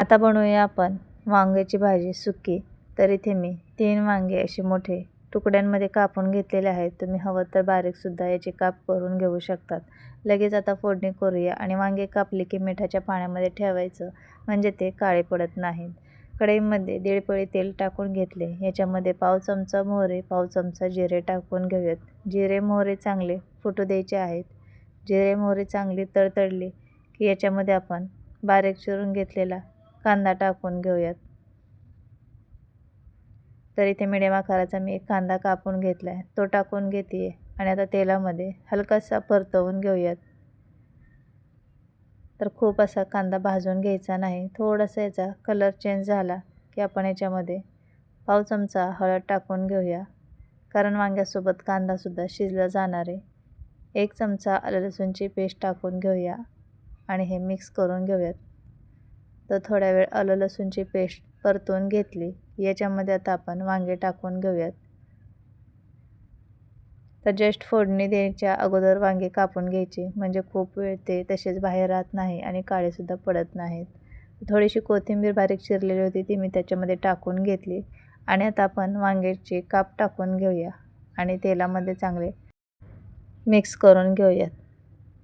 आता बनवूया आपण वांग्याची भाजी सुकी. तर इथे मी तीन वांगे असे मोठे तुकड्यांमध्ये कापून घेतलेले आहेत. तुम्ही हवं तर बारीकसुद्धा याचे काप करून घेऊ शकतात. लगेच आता फोडणी करूया आणि वांगे कापले की मिठाच्या पाण्यामध्ये ठेवायचं म्हणजे ते काळे पडत नाहीत. कढईमध्ये दीड पळी तेल टाकून घेतले. याच्यामध्ये पाव चमचा मोहरे पाव चमचा जिरे टाकून घेऊयात. जिरे मोहरे चांगले फुटू द्यायचे आहेत. जिरे मोहरे चांगली तडतडली की याच्यामध्ये आपण बारीक चिरून घेतलेला कांदा टाकून घेऊयात. तर इथे मिडियम आकाराचा मी एक कांदा कापून घेतला आहे तो टाकून घेते आणि आता तेलामध्ये हलकासा परतवून घेऊयात. तर खूप असा कांदा भाजून घ्यायचा नाही. थोडासा याचा कलर चेंज झाला की आपण याच्यामध्ये पाव चमचा हळद टाकून घेऊया. कारण वांग्यासोबत कांदासुद्धा शिजला जाणार आहे. एक चमचा आलं लसूणची पेस्ट टाकून घेऊया आणि हे मिक्स करून घेऊयात. तर थोड्या वेळ आलं लसूणची पेस्ट परतून घेतली. याच्यामध्ये आता आपण वांगे टाकून घेऊयात. तर जस्ट फोडणी द्यायच्या अगोदर वांगे कापून घ्यायचे. म्हणजे खूप वेळ ते तसेच बाहेर राहत नाही आणि काळेसुद्धा पडत नाहीत. थोडीशी कोथिंबीर बारीक चिरलेली होती ती मी त्याच्यामध्ये टाकून घेतली. आणि आता आपण वांग्याचे काप टाकून घेऊया आणि तेलामध्ये चांगले मिक्स करून घेऊयात.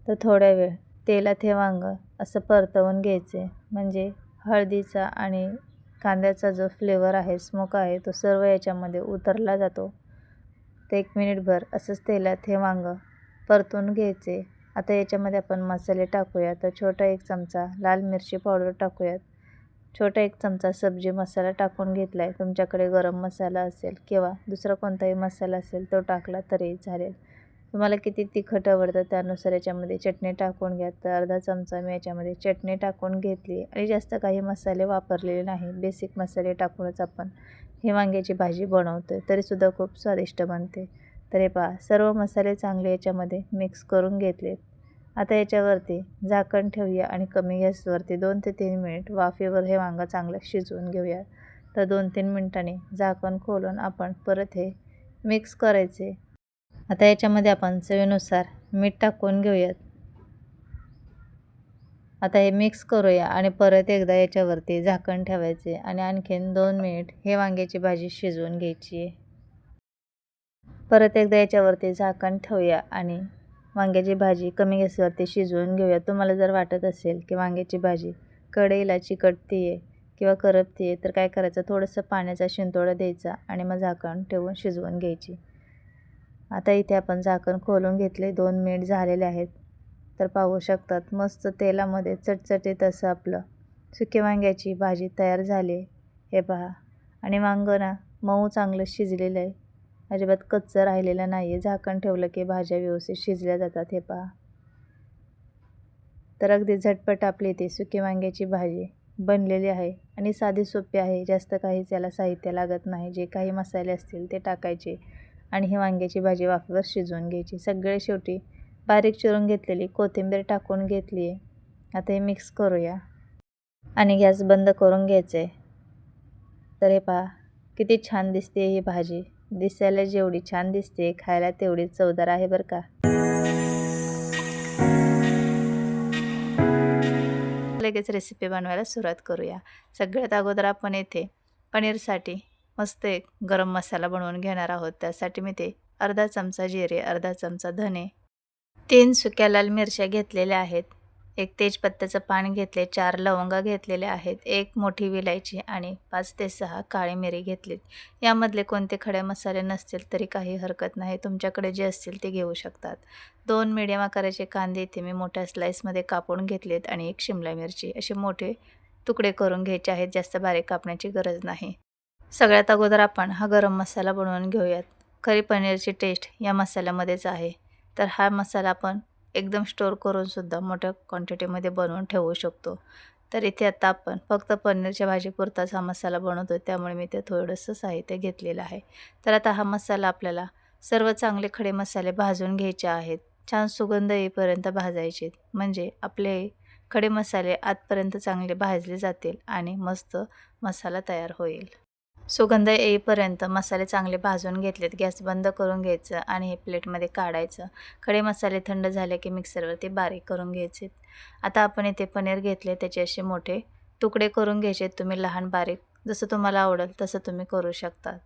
तर थोड्या वेळ तेलात हे वांगं असं परतवून घ्यायचे. म्हणजे हळदीचा आणि कांद्याचा जो फ्लेवर आहे स्मोक आहे तो सर्व याच्यामध्ये उतरला जातो. ते एक मिनिटभर असंच तेलात हे वांगं परतून घ्यायचे. आता याच्यामध्ये आपण मसाले टाकूया तर छोटा एक चमचा लाल मिरची पावडर टाकूयात. छोटा एक चमचा सब्जी मसाला टाकून घेतला आहे तुमच्याकडे गरम मसाला असेल किंवा दुसरा कोणताही मसाला असेल तो टाकला तरी चालेल. तुम्हाला किती तिखट आवडतं त्यानुसार याच्यामध्ये चटणी टाकून घ्या. तर अर्धा चमचा मी याच्यामध्ये चटणी टाकून घेतली आणि जास्त काही मसाले वापरलेले नाही. बेसिक मसाले टाकूनच आपण ही वांग्याची भाजी बनवतो आहे तरीसुद्धा खूप स्वादिष्ट बनते. तर हे पहा सर्व मसाले चांगले याच्यामध्ये मिक्स करून घेतलेत. आता याच्यावरती झाकण ठेवूया आणि कमी गॅसवरती दोन ते तीन मिनिट वाफेवर हे वांगं चांगलं शिजवून घेऊया. तर दोन तीन मिनटांनी झाकण खोलून आपण परत हे मिक्स करायचे. आता याच्यामध्ये आपण चवीनुसार मीठ टाकून घेऊयात. आता हे मिक्स करूया आणि परत एकदा याच्यावरती झाकण ठेवायचे आणि आणखीन दोन मिनिट हे वांग्याची भाजी शिजवून घ्यायची. आहे परत एकदा याच्यावरती झाकण ठेवूया आणि वांग्याची भाजी कमी गॅसवरती शिजवून घेऊया. तुम्हाला जर वाटत असेल की वांग्याची भाजी कढईला चिकटती आहे किंवा करपती आहे तर काय करायचं? थोडंसं पाण्याचा शिंतोडा द्यायचा आणि मग झाकण ठेवून शिजवून घ्यायची. आता इथे आपण झाकण खोलून घेतले. दोन मिनिट झालेले आहेत. तर पाहू शकतात मस्त तेलामध्ये चटचटीत असं आपलं सुक्या वांग्याची भाजी तयार झाली हे पहा. आणि वांगं ना मऊ चांगलं शिजलेलं आहे. अजिबात कच्चं राहिलेलं नाही आहे झाकण ठेवलं की भाज्या व्यवस्थित शिजल्या जातात. हे पहा. तर अगदी झटपट आपली इथे सुकी वांग्याची भाजी बनलेली आहे आणि साधी सोपी आहे. जास्त काहीच याला साहित्य लागत नाही. जे काही मसाले असतील ते टाकायचे. आणि ही वांग्याची भाजी वाफेवर शिजवून घ्यायची. सगळे शेवटी बारीक चिरून घेतलेली कोथिंबीर टाकून घेतली आहे आता हे मिक्स करूया. आणि गॅस बंद करून घ्यायचं आहे तर हे पहा किती छान दिसते ही भाजी. दिसायला जेवढी छान दिसते खायला तेवढी चवदार आहे बरं का. लगेच रेसिपी बनवायला सुरुवात करूया. सगळ्यात अगोदर आपण येथे पनीरसाठी मस्त एक गरम मसाला बनवून घेणार आहोत. त्यासाठी मी ते अर्धा चमचा जिरे अर्धा चमचा धने तीन सुक्या लाल मिरच्या घेतलेल्या आहेत. एक तेजपत्त्याचं पान घेतले चार लवंगा घेतलेल्या आहेत एक मोठी विलायची आणि पाच ते सहा काळी मिरी घेतलीत. यामधले कोणते खडे मसाले नसतील तरी काही हरकत नाही तुमच्याकडे जे असतील ते घेऊ शकतात. दोन मिडियम आकाराचे कांदे इथे मी मोठ्या स्लाईसमध्ये कापून घेतलेत आणि एक शिमला मिरची. असे मोठे तुकडे करून घ्यायचे आहेत जास्त बारीक कापण्याची गरज नाही. सगळ्यात अगोदर आपण हा गरम मसाला बनवून घेऊयात. खरी पनीरची टेस्ट या मसाल्यामध्येच आहे. तर हा मसाला आपण एकदम स्टोअर करूनसुद्धा मोठ्या क्वांटिटीमध्ये बनवून ठेवू शकतो. तर इथे आता आपण फक्त पनीरच्या भाजीपुरताच हा मसाला बनवतो त्यामुळे मी ते थोडंसं साहित्य घेतलेलं आहे. तर आता हा मसाला आपल्याला सर्व चांगले खडे मसाले भाजून घ्यायचे आहेत. छान सुगंध येईपर्यंत भाजायचे. म्हणजे आपले खडे मसाले आतपर्यंत चांगले भाजले जातील आणि मस्त मसाला तयार होईल. सुगंध येईपर्यंत मसाले चांगले भाजून घेतलेत. गॅस बंद करून घ्यायचं आणि हे प्लेटमध्ये काढायचं. खडे मसाले थंड झाले की मिक्सरवरती बारीक करून घ्यायचे. आता आपण इथे पनीर घेतले त्याचे असे मोठे तुकडे करून घ्यायचे. तुम्ही लहान बारीक जसं तुम्हाला आवडेल तसं तुम्ही करू शकता.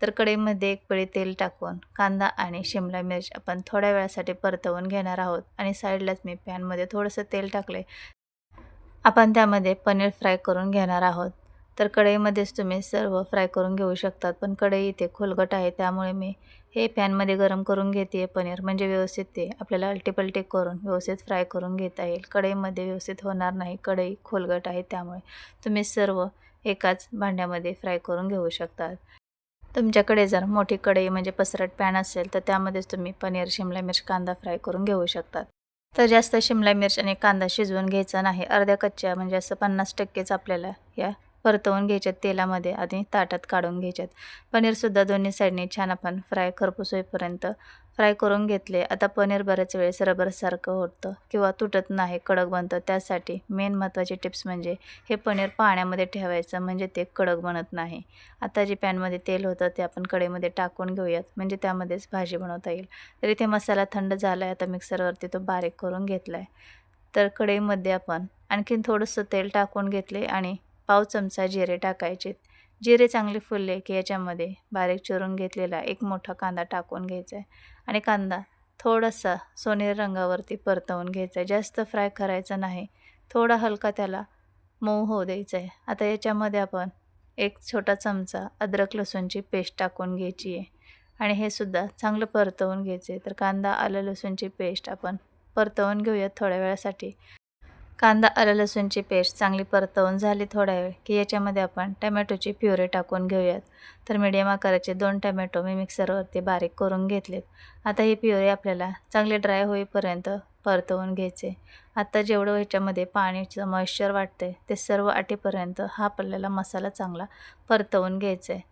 तर कढईमध्ये एक पळी तेल टाकून कांदा आणि शिमला मिरच आपण थोड्या वेळासाठी परतवून घेणार आहोत. आणि साईडलाच मी पॅनमध्ये थोडंसं तेल टाकले आपण त्यामध्ये पनीर फ्राय करून घेणार आहोत. तर कढईमध्येच तुम्ही सर्व फ्राय करून घेऊ शकतात. पण कढई इथे खोलगट आहे त्यामुळे मी हे पॅनमध्ये गरम करून घेते पनीर. म्हणजे व्यवस्थित ते आपल्याला अल्टीपल्टी करून व्यवस्थित फ्राय करून घेता येईल. कढईमध्ये व्यवस्थित होणार नाही. कढई खोलगट आहे त्यामुळे तुम्ही सर्व एकाच भांड्यामध्ये फ्राय करून घेऊ शकतात. तुमच्याकडे जर मोठी कढई म्हणजे पसरट पॅन असेल तर त्यामध्येच तुम्ही पनीर शिमला मिर्च कांदा फ्राय करून घेऊ शकतात. तर जास्त शिमला मिर्च आणि कांदा शिजवून घ्यायचा नाही. अर्ध्या कच्च्या म्हणजे असं पन्नास टक्केच आपल्याला या परतवून घ्यायच्यात तेलामध्ये आणि ताटात काढून घ्यायच्यात. पनीरसुद्धा दोन्ही साईडने छान आपण फ्राय खरपूस होईपर्यंत फ्राय करून घेतले. आता पनीर बऱ्याच वेळेस रबरसारखं होतं किंवा तुटत नाही कडक बनतं. त्यासाठी मेन महत्त्वाची टिप्स म्हणजे हे पनीर पाण्यामध्ये ठेवायचं म्हणजे ते कडक बनत नाही. आता जे पॅनमध्ये तेल होतं ते आपण कढईमध्ये टाकून घेऊयात म्हणजे त्यामध्येच भाजी बनवता येईल. तर इथे मसाला थंड झाला आहे आता मिक्सरवरती तो बारीक करून घेतला आहे तर कढईमध्ये आपण आणखीन थोडंसं तेल टाकून घेतले आणि पाव चमचा जिरे टाकायचे जिरे चांगले फुलले की याच्यामध्ये बारीक चिरून घेतलेला एक मोठा कांदा टाकून घ्यायचा आहे आणि कांदा थोडासा सोनेरी रंगावरती परतवून घ्यायचा आहे जास्त फ्राय करायचा नाही. थोडा हलका त्याला मऊ होऊ द्यायचा आहे आता याच्यामध्ये आपण एक छोटा चमचा अद्रक लसूणची पेस्ट टाकून घ्यायची आहे आणि हे सुद्धा चांगलं परतवून घ्यायचं आहे तर कांदा आलं लसूणची पेस्ट आपण परतवून घेऊयात थोड्या वेळासाठी. कांदा आलं लसूणची पेस्ट चांगली परतवून झाली थोडा वेळ की याच्यामध्ये आपण टमॅटोची प्युरे टाकून घेऊयात. तर मीडियम आकाराचे दोन टमॅटो मी मिक्सरवरती बारीक करून घेतलेत. आता ही प्युरे आपल्याला चांगले ड्राय होईपर्यंत परतवून घ्यायचे. आता जेवढं ह्याच्यामध्ये पाणीचं मॉइश्चर वाटते ते सर्व आटेपर्यंत हा आपल्याला मसाला चांगला परतवून घ्यायचा आहे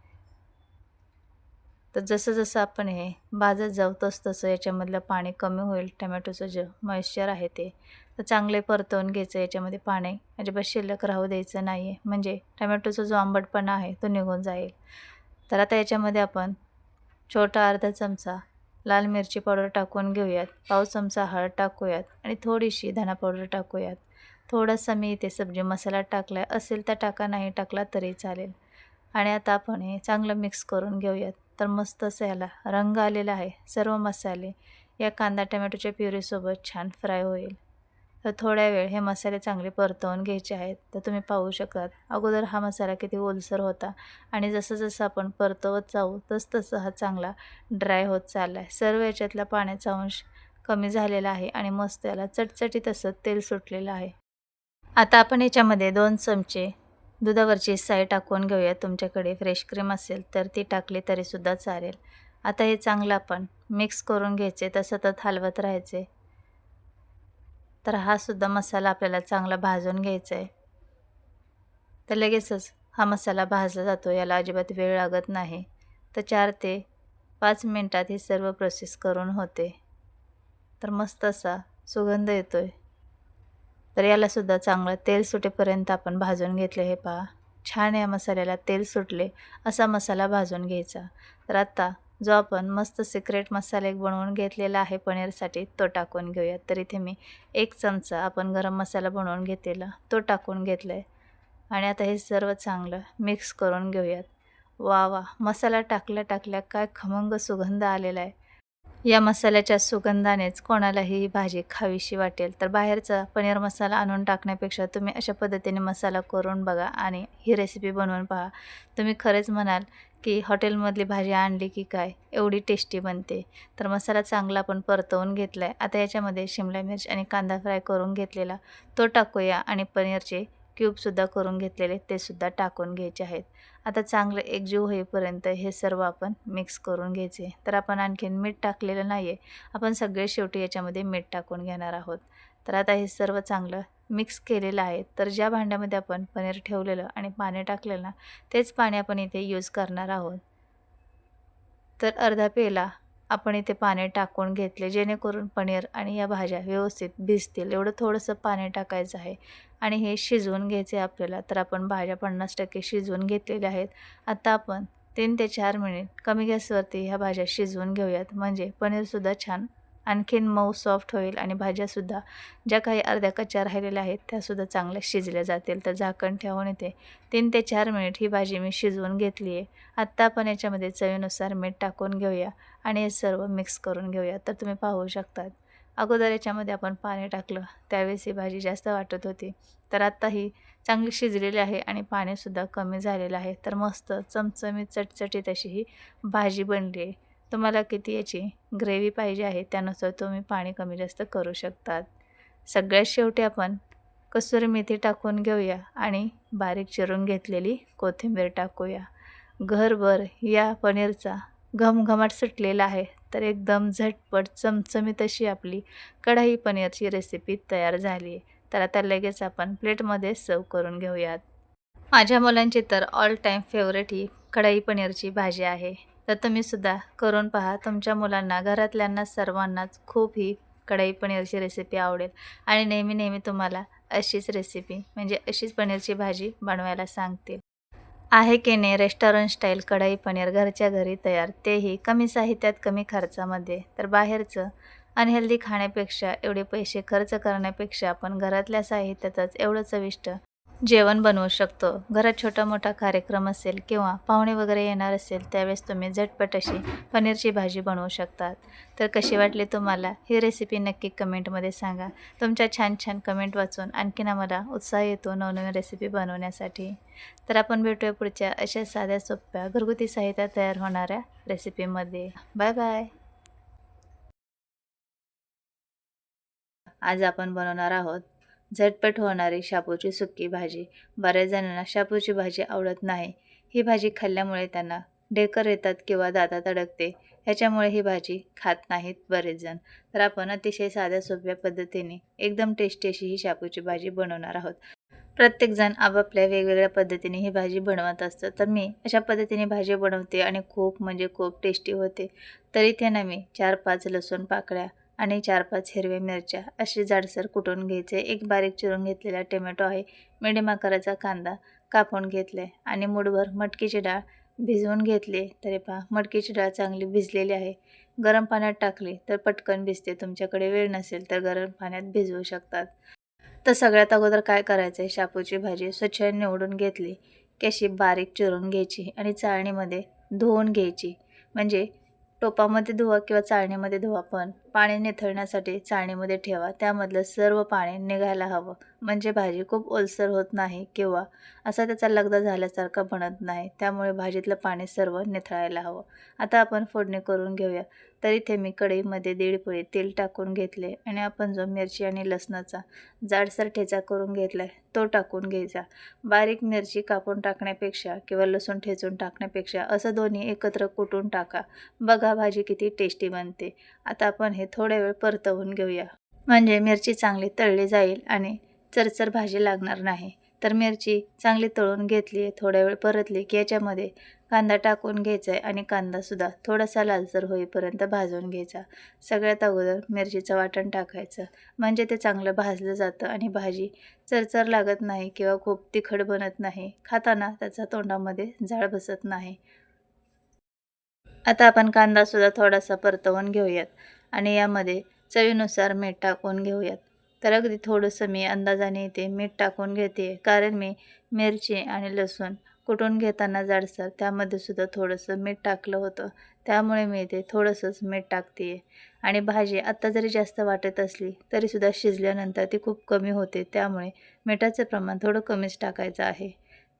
तर जसं जसं आपण हे भाजत जाऊ तसं तसं याच्यामधलं पाणी कमी होईल टमॅटोचं जे मॉइश्चर आहे ते. तर चांगले परतवून घ्यायचं याच्यामध्ये पाणी. अजिबात शिल्लक राहू द्यायचं नाही आहे म्हणजे टमॅटोचा जो आंबटपणा आहे तो निघून जाईल. तर आता याच्यामध्ये आपण छोटा अर्धा चमचा लाल मिरची पावडर टाकून घेऊयात. पाव चमचा हळद टाकूयात आणि थोडीशी धना पावडर टाकूयात. थोडासा मी इथे सब्जी मसाला टाकला असेल तर टाका नाही टाकला तरी चालेल. आणि आता आपण हे चांगलं मिक्स करून घेऊयात. तर मस्त असं ह्याला रंग आलेला आहे. सर्व मसाले या कांदा टमॅटोच्या प्युरीसोबत छान फ्राय होईल. तर थोड्या वेळ हे मसाले चांगले परतवून घ्यायचे आहेत. तर तुम्ही पाहू शकतात अगोदर हा मसाला किती ओलसर होता आणि जसं जसं आपण परतवत जाऊ तस तसं हा चांगला ड्राय होत चालला आहे सर्व याच्यातला पाण्याचा अंश कमी झालेला आहे आणि मस्त याला चटचटीत असं तेल सुटलेलं आहे. आता आपण याच्यामध्ये दोन चमचे दुधावरची साई टाकून घेऊया. तुमच्याकडे फ्रेश क्रीम असेल तर ती टाकली तरीसुद्धा चालेल. आता हे चांगलं आपण मिक्स करून घ्यायचे. तर सतत हलवत राहायचे. तर हा सुद्धा मसाला आपल्याला चांगला भाजून घ्यायचा आहे. तर लगेचच हा मसाला भाजला जातो याला अजिबात वेळ लागत नाही. तर चार ते पाच मिनटात ही सर्व प्रोसेस करून होते. तर मस्त असा सुगंध येतो आहे तर यालासुद्धा चांगलं तेल सुटेपर्यंत आपण भाजून घेतले हे पहा. छान या मसाल्याला तेल सुटले असा मसाला भाजून घ्यायचा. तर आता जो आपण मस्त सिक्रेट मसाला एक बनवून घेतलेला आहे पनीरसाठी तो टाकून घेऊयात. तर इथे मी एक चमचा आपण गरम मसाला बनवून घेतलेला तो टाकून घेतला आहे आणि आता हे सर्व चांगलं मिक्स करून घेऊयात. वा वा! मसाला टाकल्या टाकल्या काय खमंग सुगंध आलेला आहे. या मसाल्याच्या सुगंधानेच कोणालाही ही भाजी खावीशी वाटेल. तर बाहेरचा पनीर मसाला आणून टाकण्यापेक्षा तुम्ही अशा पद्धतीने मसाला करून बघा आणि ही रेसिपी बनवून पहा. तुम्ही खरेच म्हणाल की हॉटेलमधली भाजी आणली की काय? एवढी टेस्टी बनते. तर मसाला चांगला आपण परतवून घेतला आहे आता याच्यामध्ये शिमला मिरच आणि कांदा फ्राय करून घेतलेला. तो टाकूया आणि पनीरचे क्यूबसुद्धा करून घेतलेले ते सुद्धा टाकून घ्यायचे आहेत. आता चांगलं एकजीव होईपर्यंत हे सर्व आपण मिक्स करून घ्यायचे. तर आपण आणखीन मीठ टाकलेलं नाही आहे आपण सगळे शेवटी याच्यामध्ये मीठ टाकून घेणार आहोत. तर आता हे सर्व चांगलं मिक्स केलेलं आहे. तर ज्या भांड्यामध्ये आपण पनीर ठेवलेलं आणि पाणी टाकलेलं ना तेच पाणी आपण इथे यूज करणार आहोत. तर अर्धा पेला आपण इथे पाणी टाकून घेतले जेणेकरून पनीर आणि या भाज्या व्यवस्थित भिजतील. एवढं थोडंसं पाणी टाकायचं आहे आणि हे शिजवून घ्यायचे आपल्याला. तर आपण भाज्या पन्नास टक्के शिजवून घेतलेल्या आहेत. आता आपण तीन ते चार मिनिट कमी गॅसवरती ह्या भाज्या शिजवून घेऊयात. म्हणजे पनीरसुद्धा छान आणखीन मऊ सॉफ्ट होईल आणि भाज्यासुद्धा ज्या काही अर्ध्या कच्च्या राहिलेल्या आहेत त्यासुद्धा चांगल्या शिजल्या जातील. तर झाकण ठेवून येते. तीन ते चार मिनिट ही भाजी मी शिजवून घेतली आहे. आत्ता आपण याच्यामध्ये चवीनुसार मीठ टाकून घेऊया आणि हे सर्व मिक्स करून घेऊया. तर तुम्ही पाहू शकतात. अगोदर याच्यामध्ये आपण पाणी टाकलं. त्यावेळेस ही भाजी जास्त वाटत होती. तर आत्ता ही चांगली शिजलेली आहे आणि पाणीसुद्धा कमी झालेलं आहे. तर मस्त चमचमीत चटचटीत अशी ही भाजी बनली आहे. तुम्हाला किती याची ग्रेव्ही पाहिजे आहे त्यानुसार तुम्ही पाणी कमी जास्त करू शकतात. सगळ्यात शेवटी आपण कसुरी मेथी टाकून घेऊया आणि बारीक चिरून घेतलेली कोथिंबीर टाकूया. घरभर या पनीरचा घमघमाट सुटलेला आहे तर एकदम झटपट चमचमीत अशी आपली कढाई पनीरची रेसिपी तयार झाली आहे. तर आता लगेच आपण प्लेटमध्ये सर्व करून घेऊयात. माझ्या मुलांची तर ऑल टाईम फेवरेट ही कढाई पनीरची भाजी आहे. तर तुम्हीसुद्धा करून पहा. तुमच्या मुलांना घरातल्यांना सर्वांनाच खूप ही कढाई पनीरची रेसिपी आवडेल. आणि नेहमी नेहमी तुम्हाला अशीच रेसिपी म्हणजे अशीच पनीरची भाजी बनवायला सांगतील आहे की नाही रेस्टॉरंट स्टाईल कढई पनीर घरच्या घरी तयार तेही कमी साहित्यात कमी खर्चामध्ये. तर बाहेरचं अनहेल्दी खाण्यापेक्षा एवढे पैसे खर्च करण्यापेक्षा आपण घरातल्या साहित्यातच एवढं चविष्ट जेवण बनवू शकतो. घरात छोटा मोठा कार्यक्रम असेल किंवा पाहुणे वगैरे येणार असेल त्यावेळेस तुम्ही झटपट अशी पनीरची भाजी बनवू शकतात. तर कशी वाटली तुम्हाला? ही रेसिपी नक्की कमेंटमध्ये सांगा. तुमच्या छान छान कमेंट वाचून आणखीन आम्हाला उत्साह येतो नवनवीन रेसिपी बनवण्यासाठी. तर आपण भेटूया पुढच्या अशा साध्या सोप्या घरगुती साहित्यात तयार होणाऱ्या रेसिपीमध्ये बाय बाय. आज आपण बनवणार आहोत झटपट होणारी शापूची सुक्की भाजी. बऱ्याच जणांना शापूची भाजी आवडत नाही. ही भाजी खाल्ल्यामुळे त्यांना ढेकर येतात किंवा दातात अडकते. ह्याच्यामुळे ही भाजी खात नाहीत बरेच जण. तर आपण अतिशय साध्या सोप्या पद्धतीने एकदम टेस्टी अशी ही शापूची भाजी बनवणार आहोत. प्रत्येकजण आपापल्या वेगवेगळ्या पद्धतीने ही भाजी बनवत असतं. तर मी अशा पद्धतीने भाजी बनवते आणि खूप म्हणजे खूप टेस्टी होते. तरी इथे ना मी चार पाच लसूण पाकळ्या आणि चार पाच हिरव्या मिरच्या. असे जाडसर कुटून घ्यायचे? एक बारीक चिरून घेतलेला टोमॅटो आहे. मिडियम आकाराचा कांदा कापून घेतले. आणि मुठभर मटकीची डाळ भिजवून घेतली. तरी पहा मटकीची डाळ चांगली भिजलेली आहे. गरम पाण्यात टाकली तर पटकन भिजते. तुमच्याकडे वेळ नसेल तर गरम पाण्यात भिजवू शकतात. तर सगळ्यात अगोदर काय करायचं? आहे शापूची भाजी स्वच्छ निवडून घेतली. की अशी बारीक चिरून घ्यायची आणि चाळणीमध्ये धुवून घ्यायची. म्हणजे टोपामध्ये धुवा किंवा चाळणीमध्ये धुवा पण. पाणी निथळण्यासाठी चाळणीमध्ये ठेवा. त्यामधलं सर्व पाणी निघायला हवं. म्हणजे भाजी खूप ओलसर होत नाही किंवा असा त्याचा लगदा झाल्यासारखा बनत नाही. त्यामुळे भाजीतलं पाणी सर्व निथळायला हवं. आता आपण फोडणी करून घेऊया. तर इथे मी कढईमध्ये दीड पोळी तेल टाकून घेतले आणि आपण जो मिरची आणि लसणाचा जाडसर ठेचा करून घेतला आहे तो टाकून घ्यायचा. बारीक मिरची कापून टाकण्यापेक्षा किंवा लसूण ठेचून टाकण्यापेक्षा असं दोन्ही एकत्र कुटून टाका. बघा भाजी किती टेस्टी बनते. आता आपण हे थोड्या वेळ परतवून घेऊया. म्हणजे मिरची चांगली तळली जाईल आणि चरचर भाजी लागणार नाही. तर मिरची चांगली तळून घेतली आहे थोड्या वेळ परतली की याच्यामध्ये कांदा टाकून घ्यायचा आहे आणि कांदासुद्धा थोडासा लालसर होईपर्यंत भाजून घ्यायचा. सगळ्यात अगोदर मिरचीचं वाटण टाकायचं. म्हणजे ते चांगलं भाजलं जातं आणि भाजी चरचर लागत नाही किंवा खूप तिखट बनत नाही. खाताना त्याचा तोंडामध्ये जाळ बसत नाही. आता आपण कांदासुद्धा थोडासा परतवून घेऊयात आणि यामध्ये चवीनुसार मीठ टाकून घेऊयात. तर अगदी थोडंसं मी अंदाजाने इथे मीठ टाकून घेते. कारण मी मिरची आणि लसूण कुटून घेताना जाडसर त्यामध्ये सुद्धा थोडंसं मीठ टाकलं होतं. त्यामुळे मी इथे थोडंसंच मीठ टाकते. आहे आणि भाजी आत्ता जरी जास्त वाटत असली तरीसुद्धा शिजल्यानंतर ती खूप कमी होते. त्यामुळे मिठाचं प्रमाण थोडं कमीच टाकायचं आहे.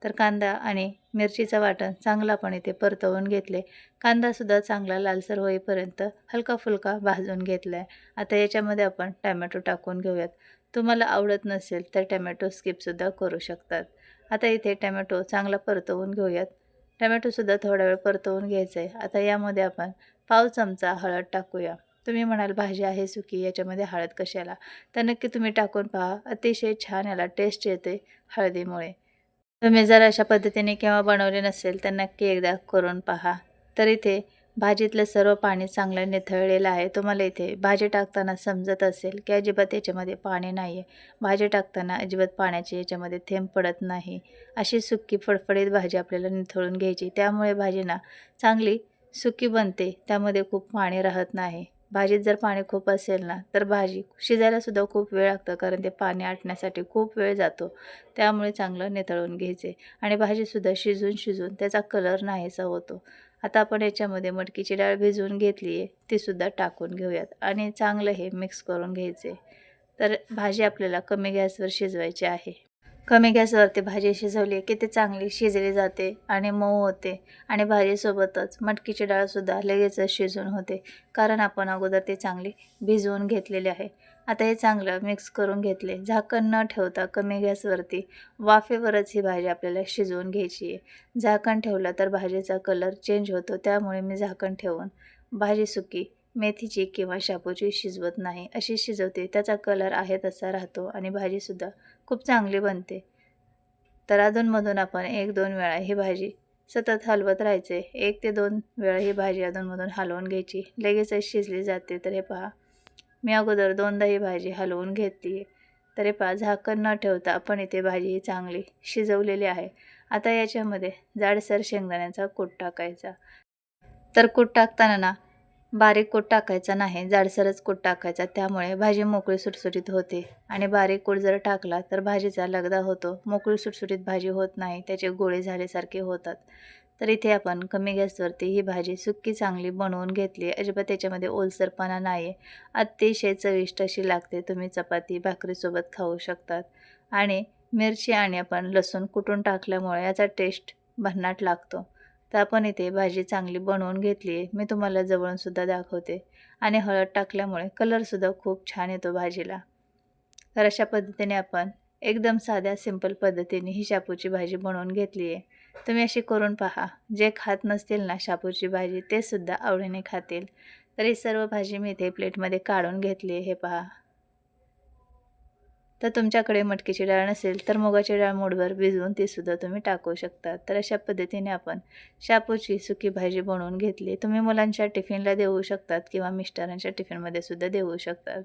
तर कांदा आणि मिरचीचं वाटण चांगला इथे परतवून घेतले. कांदासुद्धा चांगला लालसर होईपर्यंत हलका फुलका भाजून घेतला आहे आता याच्यामध्ये आपण टॅमॅटो टाकून घेऊयात. तुम्हाला आवडत नसेल तर टॅमॅटो स्किपसुद्धा करू शकतात. आता इथे टॅमॅटो चांगला परतवून घेऊयात. टॅमॅटोसुद्धा थोडा वेळ परतवून घ्यायचं आहे आता यामध्ये आपण पाव चमचा हळद टाकूया. तुम्ही म्हणाल भाजी आहे सुकी याच्यामध्ये हळद कशाला? तर नक्की तुम्ही टाकून पहा. अतिशय छान याला टेस्ट येते हळदीमुळे. तुम्ही जर अशा पद्धतीने केव्हा बनवले नसेल तर नक्की एकदा करून पहा. तर इथे भाजीतलं सर्व पाणी चांगलं निथळलेलं आहे. तुम्हाला इथे भाजी टाकताना समजत असेल की अजिबात याच्यामध्ये पाणी नाही आहे भाजी टाकताना अजिबात पाण्याची याच्यामध्ये थेंब पडत नाही. अशी सुक्की फडफडीत भाजी आपल्याला निथळून घ्यायची. त्यामुळे भाजीना चांगली सुकी बनते. त्यामध्ये खूप पाणी राहत नाही. भाजीत जर पाणी खूप असेल ना तर भाजी शिजायलासुद्धा खूप वेळ लागतं कारण ते पाणी आटण्यासाठी खूप वेळ जातो. त्यामुळे चांगलं नितळून घ्यायचे. आणि भाजीसुद्धा शिजून शिजून त्याचा कलर नाहीसा होतो. आता आपण याच्यामध्ये मटकीची डाळ भिजवून घेतली आहे तीसुद्धा टाकून घेऊयात. आणि चांगलं हे मिक्स करून घ्यायचे. तर भाजी आपल्याला कमी गॅसवर शिजवायची आहे. कमी गॅसवरती भाजी शिजवली की ते चांगली शिजली जाते आणि मऊ होते. आणि भाजीसोबतच मटकीची डाळसुद्धा लगेचच शिजून होते कारण आपण अगोदर ते चांगली भिजवून घेतलेले आहे. आता हे चांगलं मिक्स करून घेतले. झाकण न ठेवता कमी गॅसवरती वाफेवरच ही भाजी आपल्याला शिजवून घ्यायची आहे. झाकण ठेवलं तर भाजीचा कलर चेंज होतो त्यामुळे मी झाकण ठेवून भाजी सुकी मेथीची किंवा शापूची शिजवत नाही अशी शिजवते. त्याचा कलर आहे तसा राहतो आणि भाजीसुद्धा खूप चांगली बनते. तर अधूनमधून आपण एक दोन वेळा ही भाजी सतत हलवत राहायचे. एक ते दोन वेळा ही भाजी अधूनमधून हलवून घ्यायची. लगेचच शिजली जाते. तर हे पहा. मी अगोदर दोनदा ही भाजी हलवून घेतली तर हे पहा. झाकण न ठेवता आपण इथे भाजी ही चांगली शिजवलेली आहे. आता याच्यामध्ये जाडसर शेंगदाण्याचा कूट टाकायचा. तर कूट टाकताना ना बारीक कोट टाकायचा नाही जाडसरच कोट टाकायचा त्यामुळे भाजी मोकळी सुटसुटीत होते. आणि बारीक कोट जर टाकला तर भाजीचा लगदा होतो. मोकळी सुटसुटीत भाजी होत नाही त्याचे गोळे झाल्यासारखे होतात. तर इथे आपण कमी गॅसवरती ही भाजी सुक्की चांगली बनवून घेतली. अजिबात त्याच्यामध्ये ओलसरपणा नाही अतिशय चविष्ट अशी लागते. तुम्ही चपाती भाकरीसोबत खाऊ शकतात. आणि मिरची आणि आपण लसूण कुटून टाकल्यामुळे याचा टेस्ट भन्नाट लागतो. तर आपण इथे भाजी चांगली बनवून घेतली आहे. मी तुम्हाला जवळूनसुद्धा दाखवते. आणि हळद टाकल्यामुळे कलरसुद्धा खूप छान येतो भाजीला. तर अशा पद्धतीने आपण एकदम साध्या सिंपल पद्धतीने ही शापूची भाजी बनवून घेतली आहे. तुम्ही अशी करून पहा. जे खात नसतील ना शापूची भाजी ते सुद्धा आवडीने खातील. तर ही सर्व भाजी मी इथे प्लेटमध्ये काढून घेतली आहे. हे पहा. तर तुमच्याकडे मटकीची डाळ नसेल तर मुगाची डाळ मूडभर भिजवून तीसुद्धा तुम्ही टाकू शकता. तर अशा पद्धतीने आपण शापूची सुकी भाजी बनवून घेतली. तुम्ही मुलांच्या टिफिनला देऊ शकतात किंवा मिस्टरांच्या टिफिनमध्ये सुद्धा देऊ शकतात.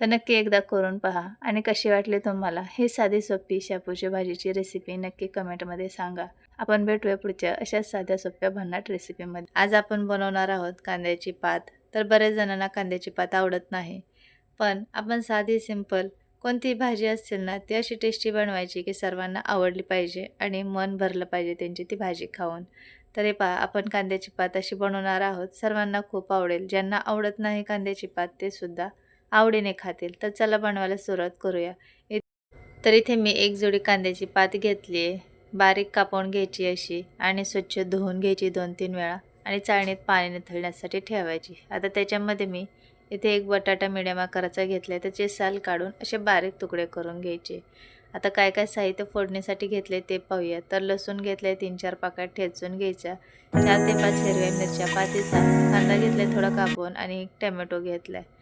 तर नक्की एकदा करून पहा. आणि कशी वाटली तुम्हाला ही साधी सोपी शापूची भाजीची रेसिपी नक्की कमेंटमध्ये सांगा. आपण भेटूया पुढच्या अशाच साध्या सोप्या भन्नाट रेसिपीमध्ये आज आपण बनवणार आहोत कांद्याची पात. तर बरेच जणांना कांद्याची पात आवडत नाही. पण आपण साधी सिंपल कोणती भाजी असेल ना ती अशी टेस्टी बनवायची की सर्वांना आवडली पाहिजे आणि मन भरलं पाहिजे त्यांची ती भाजी खाऊन. तर हे पहा आपण कांद्याची पात अशी बनवणार आहोत. सर्वांना खूप आवडेल. ज्यांना आवडत नाही कांद्याची पात ते सुद्धा आवडीने खातील. तर चला बनवायला सुरुवात करूया. तर इथे मी एक जोडी कांद्याची पात घेतली आहे. बारीक कापून घ्यायची अशी आणि स्वच्छ धुवून घ्यायची दोन तीन वेळा आणि चाळणीत पाणी निथळण्यासाठी ठेवायची. आता त्याच्यामध्ये मी इथे एक बटाटा मिडियम आकाराचा घेतला आहे त्याचे साल काढून असे बारीक तुकडे करून घ्यायचे. आता काय काय साहित्य फोडणीसाठी घेतले ते पाहूया. तर लसूण घेतले तीन चार पाकात ठेचून घ्यायचा चार ते पाच हिरव्या मिरच्या पातीचा कांदा घेतला थोडा कापून आणि एक टॅमॅटो घेतला आहे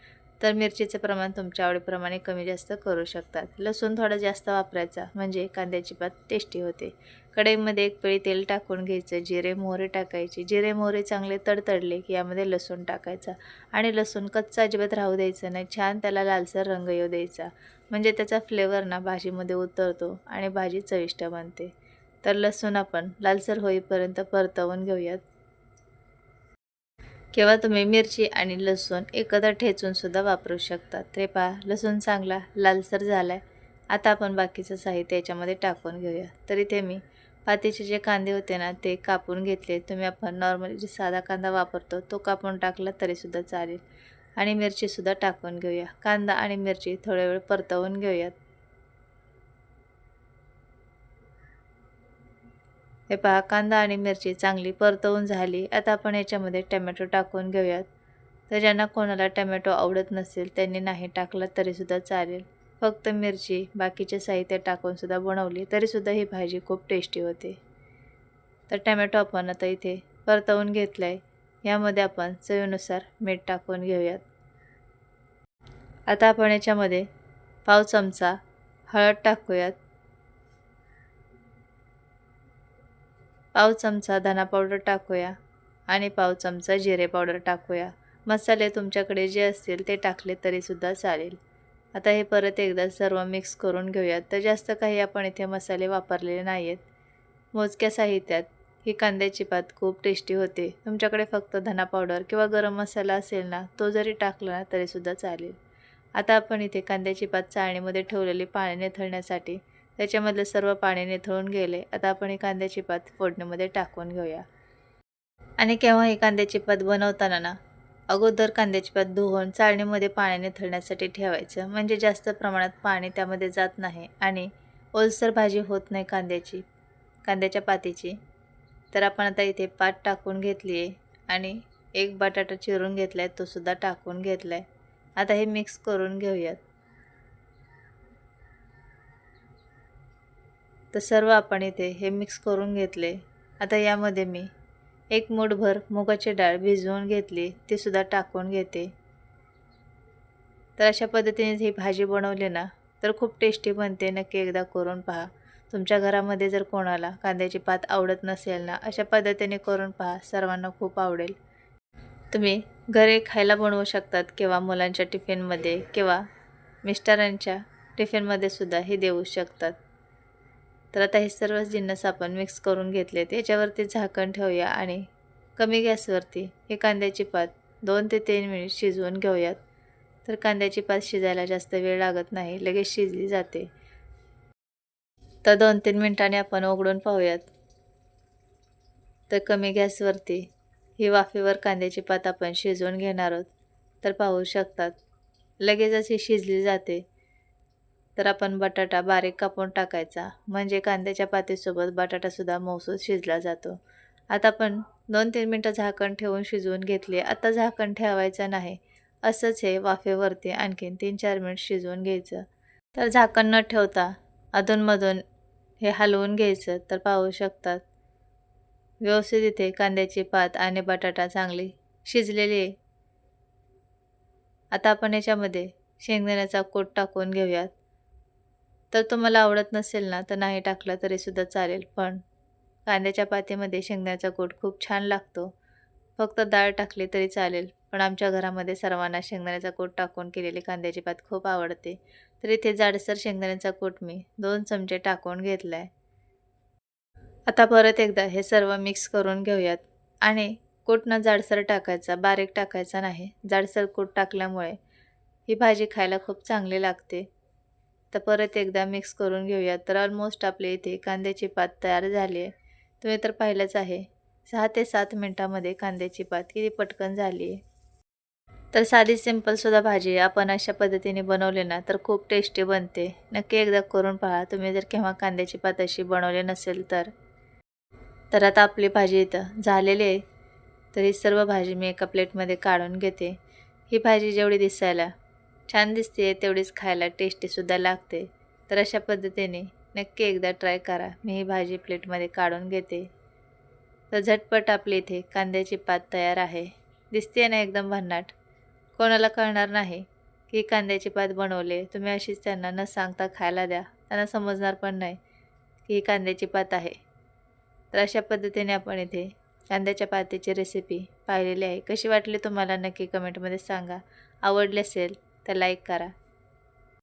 तर मिरचीचं प्रमाण तुमच्या आवडीप्रमाणे कमी जास्त करू शकतात. लसूण थोडा जास्त वापरायचा म्हणजे कांद्याची पात टेस्टी होते. कढईमध्ये एक पळी तेल टाकून घ्यायचं जिरे मोहरे टाकायचे. जिरे मोहरे चांगले तडतडले की यामध्ये लसूण टाकायचा. आणि लसूण कच्चा अजिबात राहू द्यायचं नाही. छान त्याला लालसर रंग येऊ द्यायचा. म्हणजे त्याचा फ्लेवर ना भाजीमध्ये उतरतो आणि भाजी चविष्ट बनते. तर लसूण आपण लालसर होईपर्यंत परतवून घेऊयात. किंवा तुम्ही मिरची आणि लसूण एकत्र ठेचूनसुद्धा वापरू शकता ते पहा लसूण चांगला लालसर झाला आहे आता आपण बाकीचं साहित्य याच्यामध्ये टाकून घेऊया. तर इथे मी पातीचे जे कांदे होते ना ते कापून घेतले. तुम्ही आपण नॉर्मली जे साधा कांदा वापरतो तो कापून टाकला तरीसुद्धा चालेल. आणि मिरचीसुद्धा टाकून घेऊया. कांदा आणि मिरची थोड्या वेळ परतवून घेऊयात. हे पहा कांदा आणि मिरची चांगली परतवून झाली. आता आपण याच्यामध्ये टमॅटो टाकून घेऊयात. तर ज्यांना कोणाला टमॅटो आवडत नसेल त्यांनी नाही टाकला तरीसुद्धा चालेल. फक्त मिरची बाकीचे साहित्य टाकूनसुद्धा बनवली तरीसुद्धा ही भाजी खूप टेस्टी होते. तर टमॅटो आपण आता इथे परतवून घेतलं आहे यामध्ये आपण चवीनुसार मीठ टाकून घेऊयात. आता आपण याच्यामध्ये पाव चमचा हळद टाकूयात. पाव चमचा धना पावडर टाकूया आणि पाव चमचा जिरे पावडर टाकूया. मसाले तुमच्याकडे जे असतील ते टाकले तरीसुद्धा चालेल. आता हे परत एकदा सर्व मिक्स करून घेऊयात. तर जास्त काही आपण इथे मसाले वापरलेले नाही आहेत मोजक्या साहित्यात ही कांद्याची पात खूप टेस्टी होते. तुमच्याकडे फक्त धना पावडर किंवा गरम मसाला असेल ना तो जरी टाकला ना तरीसुद्धा चालेल. आता आपण इथे कांद्याची पात चाळणीमध्ये ठेवलेली पाणी निथळण्यासाठी त्याच्यामधले सर्व पाणी निथळून गेले. आता आपण ही कांद्याची पात फोडणीमध्ये टाकून घेऊया. आणि केव्हा ही कांद्याची पात बनवताना ना अगोदर कांद्याची पात धुवून चाळणीमध्ये पाण्याने थळण्यासाठी ठेवायचं. म्हणजे जास्त प्रमाणात पाणी त्यामध्ये जात नाही आणि ओलसर भाजी होत नाही कांद्याची कांद्याच्या पातीची. तर आपण आता इथे पात टाकून घेतली आहे आणि एक बटाटा चिरून घेतला आहे तोसुद्धा टाकून घेतला आहे आता हे मिक्स करून घेऊयात. तर सर्व आपण इथे हे मिक्स करून घेतले. आता यामध्ये मी एक मूठभर मुगाची डाळ भिजवून घेतली ती सुद्धा टाकून घेते. तर अशा पद्धतीने ही भाजी बनवली ना तर खूप टेस्टी बनते. नक्की एकदा करून पहा. तुमच्या घरामध्ये जर कोणाला कांद्याची पात आवडत नसेल ना अशा पद्धतीने करून पहा. सर्वांना खूप आवडेल. तुम्ही घरे खायला बनवू शकतात किंवा मुलांच्या टिफिनमध्ये किंवा मिस्टरांच्या टिफिनमध्ये सुद्धा हे देऊ शकतात. तर आता हे सर्व जिन्नस आपण मिक्स करून घेतले याच्यावरती झाकण ठेवूया आणि कमी गॅसवरती हे कांद्याची पात दोन ते तीन मिनिट शिजवून घेऊयात. तर कांद्याची पात शिजायला जास्त वेळ लागत नाही लगेच शिजली जाते. तर दोन तीन मिनिटांनी आपण उघडून पाहूयात. तर कमी गॅसवरती ही वाफेवर कांद्याची पात आपण शिजवून घेणार आहोत. तर पाहू शकतात लगेचच ही शिजली जाते. तर आपण बटाटा बारीक कापून टाकायचा. म्हणजे कांद्याच्या पातीसोबत बटाटासुद्धा मौसूद शिजला जातो. आता आपण दोन तीन मिनटं झाकण ठेवून शिजवून घेतले. आता झाकण ठेवायचं नाही. असंच हे वाफेवरती आणखीन तीन चार मिनिट शिजवून घ्यायचं. तर झाकण न ठेवता अधूनमधून हे हलवून घ्यायचं. तर पाहू शकतात. व्यवस्थित इथे कांद्याची पात आणि बटाटा चांगली शिजलेली आहे. आता आपण याच्यामध्ये शेंगदाण्याचा कोट टाकून घेऊयात. तर तुम्हाला आवडत नसेल ना तर नाही टाकलं तरीसुद्धा चालेल. पण कांद्याच्या पातीमध्ये शेंगदाण्याचा कोट खूप छान लागतो. फक्त डाळ टाकली तरी चालेल. पण आमच्या घरामध्ये सर्वांना शेंगदाण्याचा कोट टाकून केलेली कांद्याची पात खूप आवडते. तर इथे जाडसर शेंगदाण्याचा कोट मी दोन चमचे टाकून घेतला आहे आता परत एकदा हे सर्व मिक्स करून घेऊयात. आणि कोटनं जाडसर टाकायचा बारीक टाकायचा नाही. जाडसर कोट टाकल्यामुळे ही भाजी खायला खूप चांगली लागते. तर परत एकदा मिक्स करून घेऊयात तर ऑलमोस्ट आपले इथे कांद्याची पात तयार झाली. आहे तुम्ही तर पाहिलंच आहे. सहा ते सात मिनटामध्ये कांद्याची पात किती पटकन झाली? आहे तर साधी सिंपलसुद्धा भाजी आपण अशा पद्धतीने बनवली ना तर खूप टेस्टी बनते. नक्की एकदा करून पहा. तुम्ही जर केव्हा कांद्याची पात अशी बनवली नसेल तर. तर आता आपली भाजी इथं झालेली आहे. तर ही सर्व भाजी मी एका प्लेटमध्ये काढून घेते. ही भाजी जेवढी दिसायला छान दिसते तेवढीच खायला टेस्टीसुद्धा लागते. तर अशा पद्धतीने नक्की एकदा ट्राय करा. मी ही भाजी प्लेटमध्ये काढून घेते. तर झटपट आपली इथे कांद्याची पात तयार आहे. दिसते ना एकदम भन्नाट? कोणाला कळणार नाही की कांद्याची पात बनवले तुम्ही अशीच त्यांना न सांगता खायला द्या. त्यांना समजणार पण नाही की ही कांद्याची पात आहे. तर अशा पद्धतीने आपण इथे कांद्याच्या पातीची रेसिपी पाहिलेली आहे. कशी वाटली तुम्हाला नक्की कमेंटमध्ये सांगा. आवडली असेल तर लाईक करा.